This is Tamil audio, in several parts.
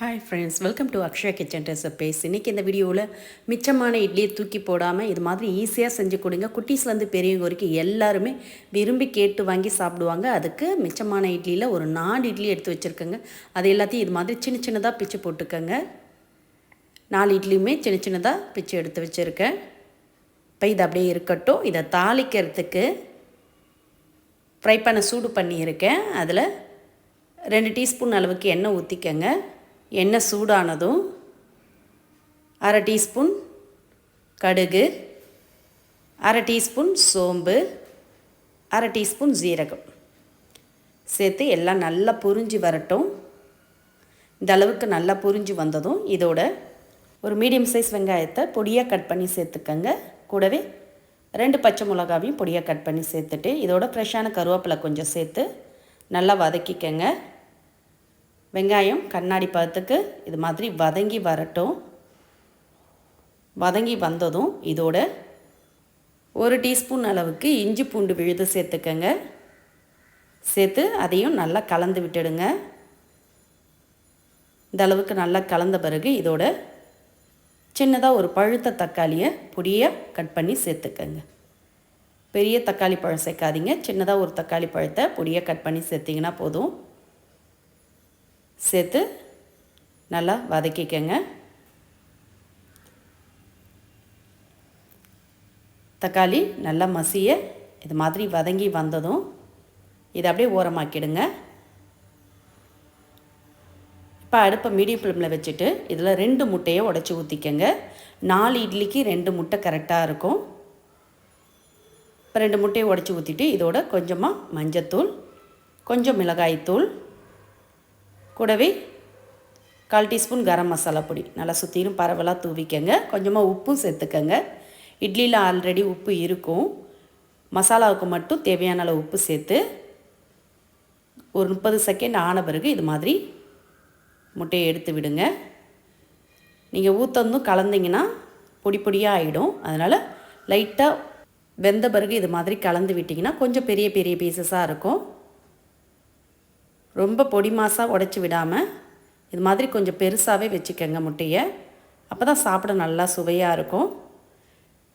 Hi friends welcome to Akshaya kitchen recipes இன்றைக்கி இந்த வீடியோவில் மிச்சமான இட்லியை தூக்கி போடாமல் இது மாதிரி ஈஸியாக செஞ்சு கொடுங்க. குட்டீஸ்லேருந்து பெரியவங்க வரைக்கும் எல்லாருமே விரும்பி கேட்டு வாங்கி சாப்பிடுவாங்க. அதுக்கு மிச்சமான இட்லியில் ஒரு நாலு இட்லி எடுத்து வச்சுருக்கேங்க. அது எல்லாத்தையும் இது மாதிரி சின்ன சின்னதாக பிச்சு போட்டுக்கோங்க. நாலு இட்லியுமே சின்ன சின்னதாக பிச்சு எடுத்து வச்சுருக்கேன். இப்போ இது அப்படியே இருக்கட்டும். இதை தாளிக்கிறதுக்கு ஃப்ரை பண்ண சூடு பண்ணியிருக்கேன். அதில் ரெண்டு டீஸ்பூன் அளவுக்கு எண்ணெய் ஊற்றிக்கங்க எண்ணெய் சூடானதும் அரை டீஸ்பூன் கடுகு அரை டீஸ்பூன் சோம்பு அரை டீஸ்பூன் ஜீரகம் சேர்த்து எல்லாம் நல்லா புரிஞ்சு வரட்டும். இந்த அளவுக்கு நல்லா புரிஞ்சு வந்ததும் இதோட ஒரு மீடியம் சைஸ் வெங்காயத்தை பொடியாக கட் பண்ணி சேர்த்துக்கங்க. கூடவே ரெண்டு பச்சை மிளகாவையும் பொடியாக கட் பண்ணி சேர்த்துட்டு இதோட ஃப்ரெஷ்ஷான கருவேப்பிலை கொஞ்சம் சேர்த்து நல்லா வதக்கிக்கங்க. வெங்காயம் கண்ணாடி பழத்துக்கு இது மாதிரி வதங்கி வரட்டும். வதங்கி வந்ததும் இதோட ஒரு டீஸ்பூன் அளவுக்கு இஞ்சி பூண்டு விழுது சேர்த்துக்கங்க. சேர்த்து அதையும் நல்லா கலந்து விட்டுடுங்க. இந்த அளவுக்கு நல்லா கலந்த பிறகு இதோட சின்னதாக ஒரு பழுத்த தக்காளியை பொடியாக கட் பண்ணி சேர்த்துக்கங்க. பெரிய தக்காளி பழம் சேர்க்காதீங்க. சின்னதாக ஒரு தக்காளி பழத்தை பொடியாக கட் பண்ணி சேர்த்திங்கன்னா போதும். சேர்த்து நல்லா வதக்கிக்கங்க. தக்காளி நல்லா மசிய இது மாதிரி வதங்கி வந்ததும் இதை அப்படியே ஓரமாக்கிடுங்க. இப்போ அடுப்பை மீடியம் ஃப்ளேமில் வச்சுட்டு இதில் ரெண்டு முட்டையை உடச்சி ஊற்றிக்கங்க நாலு இட்லிக்கு ரெண்டு முட்டை கரெக்டாக இருக்கும். இப்போ ரெண்டு முட்டையை உடச்சி ஊற்றிட்டு இதோட கொஞ்சமாக மஞ்சத்தூள் கொஞ்சம் மிளகாய்த்தூள் கூடவே கால் டீஸ்பூன் கரம் மசாலா பொடி. நல்லா சுற்றிலும் பரவலாக தூவிக்கங்க. கொஞ்சமாக உப்பும் சேர்த்துக்கங்க. இட்லியில் ஆல்ரெடி உப்பு இருக்கும். மசாலாவுக்கு மட்டும் தேவையான அளவு உப்பு சேர்த்து ஒரு முப்பது செகண்ட் ஆன பிறகு இது மாதிரி முட்டையை எடுத்து விடுங்க. நீங்கள் ஊற்றந்தும் கலந்திங்கன்னா பொடி பொடியாக ஆகிடும் அதனால் லைட்டாக வெந்த பிறகு இது மாதிரி கலந்து விட்டிங்கன்னா கொஞ்சம் பெரிய பெரிய பீசஸாக இருக்கும். ரொம்ப பொடி மாசாக உடச்சி விடாமல் இது மாதிரி கொஞ்சம் பெருசாகவே வச்சுக்கோங்க முட்டையை. அப்போ தான் சாப்பிட நல்லா சுவையாக இருக்கும்.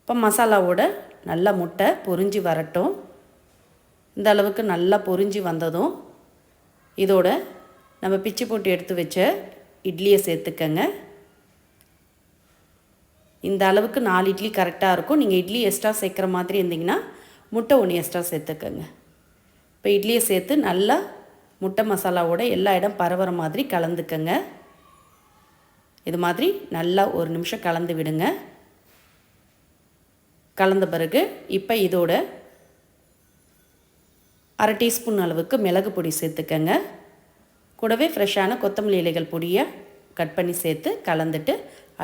இப்போ மசாலாவோட நல்லா முட்டை பொறிஞ்சி வரட்டும். இந்த அளவுக்கு நல்லா பொறிஞ்சி வந்ததும் இதோட நம்ம பிச்சு போட்டு எடுத்து வச்ச இட்லியை சேர்த்துக்கங்க. இந்த அளவுக்கு நாலு இட்லி கரெக்டாக இருக்கும். நீங்கள் இட்லி எக்ஸ்ட்ரா சேர்க்குற மாதிரி இருந்தீங்கன்னா முட்டை ஒன்று எக்ஸ்ட்ரா சேர்த்துக்கங்க. இப்போ இட்லியை சேர்த்து நல்லா முட்டை மசாலாவோட எல்லா இடம் பரவுற மாதிரி கலந்துக்கங்க. இது மாதிரி நல்லா ஒரு நிமிஷம் கலந்து விடுங்க. கலந்த பிறகு இப்போ இதோட அரை டீஸ்பூன் அளவுக்கு மிளகு பொடி சேர்த்துக்கங்க. கூடவே ஃப்ரெஷ்ஷான கொத்தமல்லி இலைகள் பொடியை கட் பண்ணி சேர்த்து கலந்துட்டு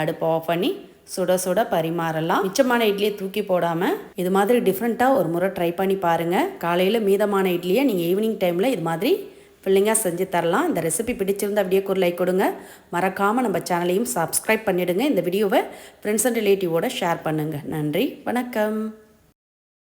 அடுப்பை ஆஃப் பண்ணி சுட சுட பரிமாறலாம். மிச்சமான இட்லியை தூக்கி போடாமல் இது மாதிரி டிஃப்ரெண்ட்டாக ஒரு முறை ட்ரை பண்ணி பாருங்கள் காலையில் மீதமான இட்லியை நீங்கள் ஈவினிங் டைமில் இது மாதிரி பிள்ளைங்க செஞ்சு தரலாம். இந்த ரெசிபி பிடிச்சிருந்தால் அப்படியே ஒரு லைக் கொடுங்க. மறக்காமல் நம்ம சேனலையும் சப்ஸ்கிரைப் பண்ணிவிடுங்க இந்த வீடியோவை ஃப்ரெண்ட்ஸ் அண்ட் ரிலேட்டிவோட ஷேர் பண்ணுங்கள் நன்றி. வணக்கம்.